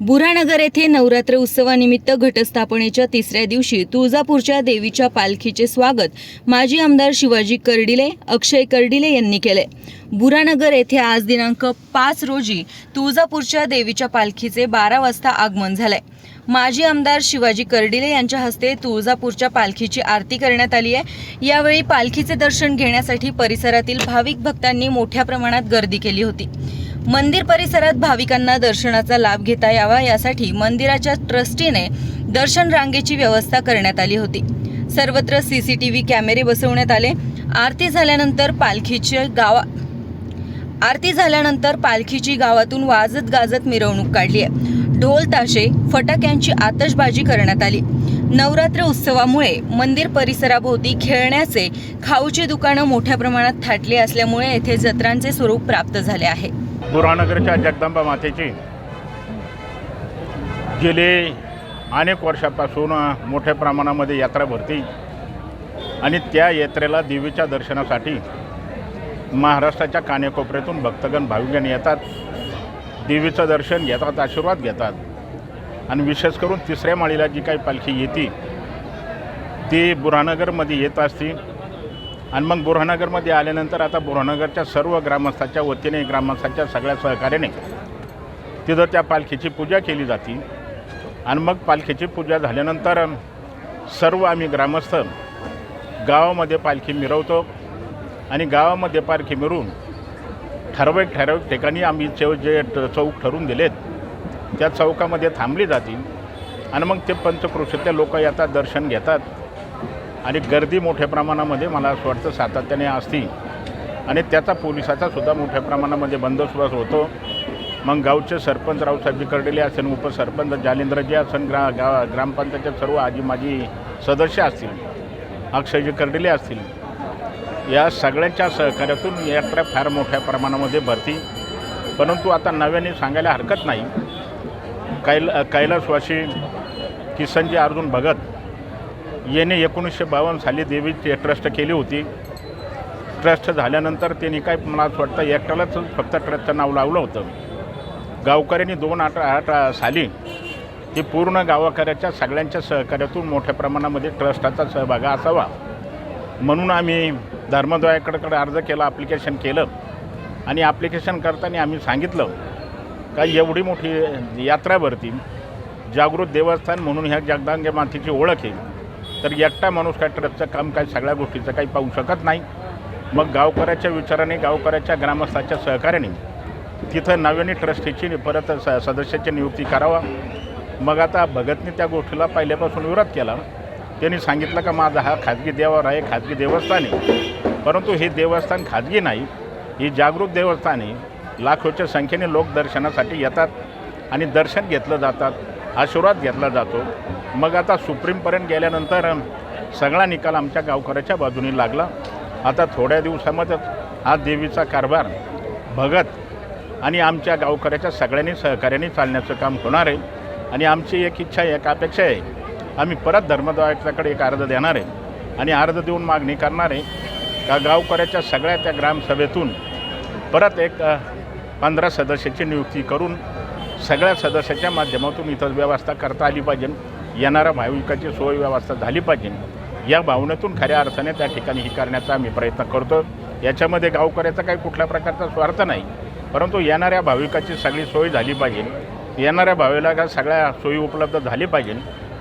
बुरानगर येथे नवरात्र उत्सवानिमित्त घटस्थापनेच्या तिसऱ्या दिवशी तुळजापूरच्या देवीच्या पालखीचे स्वागत माजी आमदार शिवाजी कर्डिले अक्षय कर्डिले यांनी केले. बुरानगर येथे आज दिनांक पाच रोजी तुळजापूरच्या देवीच्या पालखीचे बारा वाजता आगमन झालंय. माजी आमदार शिवाजी कर्डिले यांच्या हस्ते तुळजापूरच्या पालखीची आरती करण्यात आली आहे. यावेळी पालखीचे दर्शन घेण्यासाठी परिसरातील भाविक भक्तांनी मोठ्या प्रमाणात गर्दी केली होती. मंदिर परिसरात भाविकांना दर्शनाचा लाभ घेता यावा यासाठी मंदिराच्या ट्रस्टीने दर्शन रांगेची व्यवस्था करण्यात आली होती. सर्वत्र सीसीटीव्ही कॅमेरे बसवण्यात आले. आरती झाल्यानंतर पालखीचे गावा आरती झाल्यानंतर पालखीची गावातून वाजत गाजत मिरवणूक काढली आहे. ढोल ताशे फटाक्यांची आतषबाजी करण्यात आली. नवरात्र उत्सवामुळे मंदिर परिसराभोवती खेळण्याचे खाऊची दुकानं मोठ्या प्रमाणात थाटली असल्यामुळे येथे जत्रांचे स्वरूप प्राप्त झाले आहे. बुरहानगरच्या जगदंबा मातेची गेले अनेक वर्षापासून मोठ्या प्रमाणामध्ये यात्रा भरती आणि त्या यात्रेला देवीच्या दर्शनासाठी महाराष्ट्राच्या कानेकोपऱ्यातून भक्तगण भाविकगण येतात. देवीचं दर्शन घेतात आशीर्वाद घेतात. आणि विशेष करून तिसऱ्या माळीला जी काही पालखी येते ती बुरहानगरमध्ये येत असते. आणि मग बुरहानगरमध्ये आल्यानंतर आता बुरहानगरच्या सर्व ग्रामस्थाच्या वतीने ग्रामस्थाच्या सगळ्या सहकार्याने तिथं त्या पालखीची पूजा केली जाते. आणि मग पालखीची पूजा झाल्यानंतर सर्व आम्ही ग्रामस्थ गावामध्ये पालखी मिरवतो. आणि गावामध्ये पारखी मिळून ठराविक ठराविक ठिकाणी आम्ही चौ जे चौक ठरवून दिलेत त्या चौकामध्ये थांबली जातील. आणि मग ते पंचक्रोशीतले लोक येतात दर्शन घेतात. आणि गर्दी मोठ्या प्रमाणामध्ये मला असं वाटतं सातत्याने असती. आणि त्याचा पोलिसाचा सुद्धा मोठ्या प्रमाणामध्ये बंदोबस्त होतो. मग गावचे सरपंच रावसाहेब बिकर्डेले असेल उपसरपंच जालिंद्रजी असेल ग्रा गा ग्रामपंचायतचे सर्व आजी माजी सदस्य असतील अक्षयजी कर्डिले असतील या सगळ्यांच्या सहकार्यातून यात्रा फार मोठ्या प्रमाणामध्ये भरती. परंतु आता नव्याने सांगायला हरकत नाही. कैल कैलासवासी किसनजी अर्जुन भगत याने एकोणीसशे बावन्न साली देवीची ट्रस्ट केली होती. ट्रस्ट झाल्यानंतर त्यांनी काय मला असं वाटतं एकट्यालाच फक्त ट्रस्टचं नाव लावलं होतं. गावकऱ्यांनी दोन आठ आठ साली ती पूर्ण गावकऱ्याच्या सगळ्यांच्या सहकार्यातून मोठ्या प्रमाणामध्ये ट्रस्टाचा सहभाग असावा. म्हणून आम्ही धर्मद्वयाकडकडे अर्ज केला ॲप्लिकेशन केलं आणि ॲप्लिकेशन करताना आम्ही सांगितलं का एवढी मोठी यात्रा भरती जागृत देवस्थान म्हणून ह्या जगदांगे मातेची ओळख आहे. तर एकटा माणूस काय ट्रस्टचं काम काय सगळ्या गोष्टीचं काही पाहू शकत नाही. मग गावकऱ्याच्या विचाराने गावकऱ्याच्या ग्रामस्थाच्या सहकार्याने तिथं नव्याने ट्रस्टीची परत स सदस्याची नियुक्ती करावा. मग आता भगतने त्या गोष्टीला पहिल्यापासून विरोध केला. त्यांनी सांगितलं का माझा हा खाजगी देवावर आहे खाजगी देवस्थान आहे. परंतु हे देवस्थान खाजगी नाही ही जागृत देवस्थान आहे. लाखोच्या संख्येने लोक दर्शनासाठी येतात आणि दर्शन घेतलं जातात आशीर्वाद घेतला जातो. मग आता सुप्रीमपर्यंत गेल्यानंतर सगळा निकाल आमच्या गावकऱ्याच्या बाजूने लागला. आता थोड्या दिवसामध्येच हा देवीचा कारभार भगत आणि आमच्या गावकऱ्याच्या सगळ्यांनी सहकार्याने चालण्याचं काम होणार आहे. आणि आमची एक इच्छा आहे एक अपेक्षा आहे आम्ही परत धर्मदायाकडे एक अर्ज देणार आहे आणि अर्ज देऊन मागणी करणार आहे का गावकऱ्याच्या सगळ्या त्या ग्रामसभेतून परत एक पंधरा सदस्याची नियुक्ती करून सगळ्या सदस्याच्या माध्यमातून इथं व्यवस्था करता आली पाहिजे येणाऱ्या भाविकाची सोय व्यवस्था झाली पाहिजे या भावनेतून खऱ्या अर्थाने त्या ठिकाणी ही करण्याचा आम्ही प्रयत्न करतो याच्यामध्ये गावकऱ्याचा काही कुठल्या प्रकारचा स्वार्थ नाही परंतु येणाऱ्या भाविकाची सगळी सोय झाली पाहिजे येणाऱ्या भाविकाला सगळ्या सोयी उपलब्ध झाली पाहिजे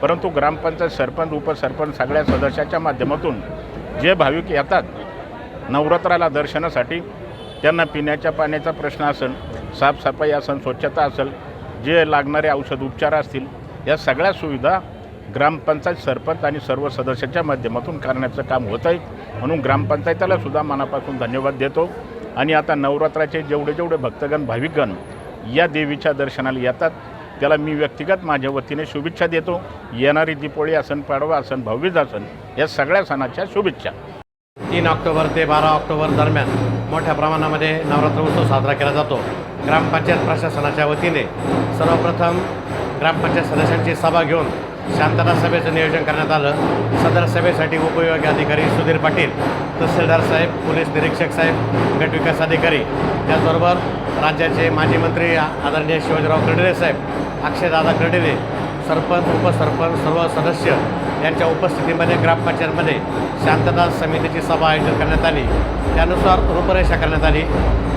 परंतु ग्रामपंचायत सरपंच उपसरपंच सगळ्या सदस्याच्या माध्यमातून जे भाविक येतात नवरात्राला दर्शनासाठी त्यांना पिण्याच्या पाण्याचा प्रश्न असेल साफसफाई असेल स्वच्छता असेल जे लागणारे औषध उपचार असतील या सगळ्या सुविधा ग्रामपंचायत सरपंच आणि सर्व सदस्याच्या माध्यमातून करण्याचं काम होत आहे. म्हणून ग्रामपंचायतीला सुद्धा मनापासून धन्यवाद देतो. आणि आता नवरात्राचे जेवढे जेवढे भक्तगण भाविकगण या देवीच्या दर्शनाला येतात त्याला मी व्यक्तिगत माझ्या वतीने शुभेच्छा देतो. येणारी दीपोळी असन पाडवा असन भाऊबीज असन या सगळ्या सणाच्या शुभेच्छा. तीन ऑक्टोबर ते बारा ऑक्टोबर दरम्यान मोठ्या प्रमाणामध्ये नवरात्र उत्सव साजरा केला जातो. ग्रामपंचायत प्रशासनाच्या वतीने सर्वप्रथम ग्रामपंचायत सदस्यांची सभा घेऊन शांतता सभेचं नियोजन करण्यात आलं. सदर सभेसाठी उपयोगी अधिकारी सुधीर पाटील तहसीलदार साहेब पोलीस निरीक्षक साहेब गटविकास अधिकारी. त्याचबरोबर राज्याचे माजी मंत्री आदरणीय शिवाजीराव कर्डिले साहेब अक्षयदादा कर्डिले सरपंच उपसरपंच सर्व सदस्य यांच्या उपस्थितीमध्ये ग्रामपंचायतमध्ये शांतता समितीची सभा आयोजित करण्यात आली. त्यानुसार रूपरेषा करण्यात आली.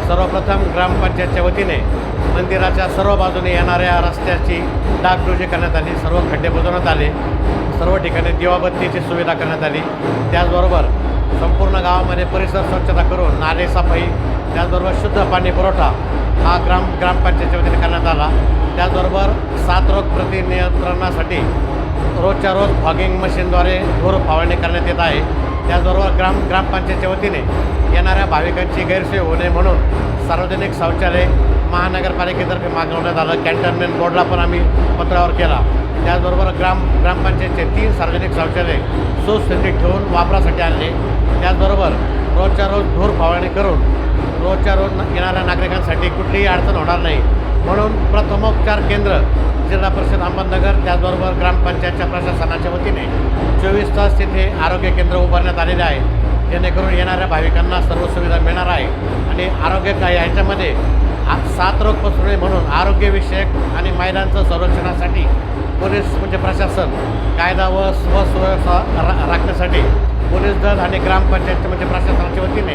सर्वप्रथम ग्रामपंचायतच्या वतीने मंदिराच्या सर्व बाजूने येणाऱ्या रस्त्याची डागडुजी करण्यात आली सर्व खड्डे बुजवण्यात आले सर्व ठिकाणी दिवाबत्तीची सुविधा करण्यात आली. त्याचबरोबर संपूर्ण गावामध्ये परिसर स्वच्छता करून नाले सफाई त्याचबरोबर शुद्ध पाणी पुरवठा हा ग्राम ग्रामपंचायतीच्या वतीने करण्यात आला. त्याचबरोबर सात रोग प्रतिनियंत्रणासाठी रोजच्या रोज फॉगिंग मशीनद्वारे धूर फवारणी करण्यात येत आहे. त्याचबरोबर ग्राम ग्रामपंचायतीच्या वतीने येणाऱ्या भाविकांची गैरसोय होऊ नये म्हणून सार्वजनिक शौचालय महानगरपालिकेतर्फे मागवण्यात आलं. कॅन्टोन्मेंट बोर्डला पण आम्ही पत्रावर केला. त्याचबरोबर ग्राम ग्रामपंचायतचे तीन सार्वजनिक शौचालय सुस्थितीत ठेवून वापरासाठी आणले. त्याचबरोबर रोजच्या रोज धूर फवारणी करून रोजच्या रोज येणाऱ्या नागरिकांसाठी कुठलीही अडचण होणार नाही. म्हणून प्रथमोपचार केंद्र जिल्हा परिषद अहमदनगर त्याचबरोबर ग्रामपंचायतच्या प्रशासनाच्या वतीने चोवीस तास तिथे आरोग्य केंद्र उभारण्यात आलेले आहे. जेणेकरून येणाऱ्या भाविकांना सर्व सुविधा मिळणार आहे. आणि आरोग्य काय याच्यामध्ये सात रोग पसरू नये म्हणून आरोग्यविषयक आणि महिलांचं संरक्षणासाठी पोलीस म्हणजे प्रशासन कायदा व स्वसुव्यवस्था रा राखण्यासाठी पोलीस दल आणि ग्रामपंचायत म्हणजे प्रशासनाच्या वतीने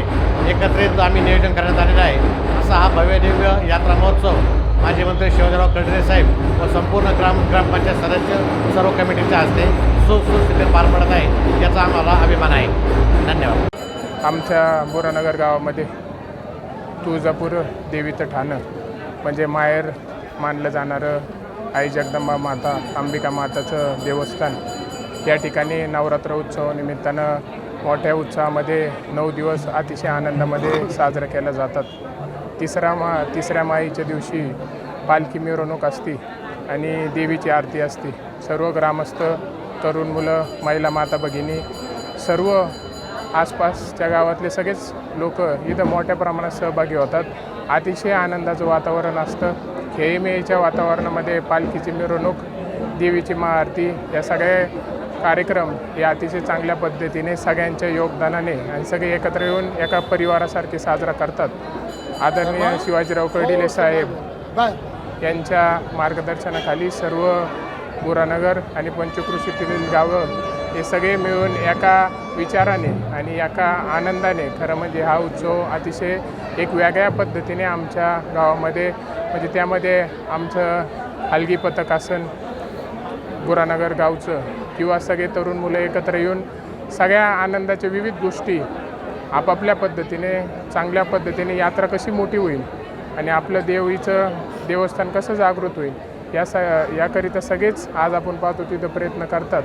एकत्रित आम्ही नियोजन करण्यात आलेलं आहे. असा हा भव्य दिव्य यात्रा महोत्सव माजी मंत्री शिवाजीराव कडरे साहेब व संपूर्ण ग्राम ग्रामपंचायत सदस्य सर्व कमिटीच्या हस्ते सुस्थितीत पार पडत आहे. याचा आम्हाला अभिमान आहे. धन्यवाद. आमच्या बोरानगर गावामध्ये तुळजापूर देवीचं ठाणं. म्हणजे माहेर मानलं जाणारं आई जगदंबा माता अंबिका माताचं देवस्थान. या ठिकाणी नवरात्र उत्सवानिमित्तानं मोठ्या उत्साहामध्ये नऊ दिवस अतिशय आनंदामध्ये साजरं केल्या जातात. तिसरा मा तिसऱ्या माईच्या दिवशी पालखी मिरवणूक असते आणि देवीची आरती असते. सर्व ग्रामस्थ तरुण मुलं महिला माता भगिनी सर्व आसपासच्या गावातले सगळेच लोक इथं मोठ्या प्रमाणात सहभागी होतात. अतिशय आनंदाचं वातावरण असतं. खेळीमेळीच्या वातावरणामध्ये पालखीची मिरवणूक देवीची महाआरती या सगळे कार्यक्रम हे अतिशय चांगल्या पद्धतीने सगळ्यांच्या योगदानाने आणि सगळे एकत्र येऊन एका परिवारासारखे साजरा करतात. आदरणीय शिवाजीराव कर्डिले साहेब यांच्या मार्गदर्शनाखाली सर्व बुरानगर आणि पंचकृषीतील गावं हे सगळे मिळून एका विचाराने आणि एका आनंदाने खरं म्हणजे हा उत्सव अतिशय एक वेगळ्या पद्धतीने आमच्या गावामध्ये म्हणजे त्यामध्ये आमचं हलगी पथक असन बुरानगर गावचं किंवा सगळे तरुण मुलं एकत्र येऊन सगळ्या आनंदाच्या विविध गोष्टी आपापल्या पद्धतीने चांगल्या पद्धतीने यात्रा कशी मोठी होईल आणि आपलं देवीचं देवस्थान कसं जागृत होईल या स याकरिता सगळेच आज आपण पाहतो तिथं प्रयत्न करतात.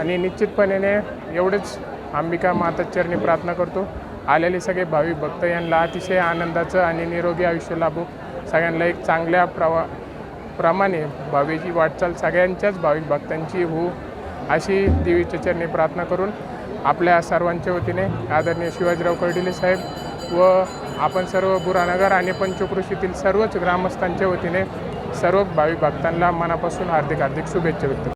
आणि निश्चितपणे एवढंच अंबिका माता चरणी प्रार्थना करतो. आलेले सगळे भाविक भक्त यांना अतिशय आनंदाचं आणि निरोगी आयुष्य लाभो. सगळ्यांना एक चांगल्या प्रवा प्रमाणे भावीची वाटचाल सगळ्यांच्याच भाविक भक्तांची हो अशी देवीच्या चरणी प्रार्थना करून आपल्या सर्वांच्या वतीने आदरणीय शिवाजीराव कर्डिले साहेब व आपण सर्व बुरानगर आणि पंचकृषीतील सर्वच ग्रामस्थांच्या वतीने सर्व भाविक भक्तांना मनापासून हार्दिक हार्दिक शुभेच्छा व्यक्त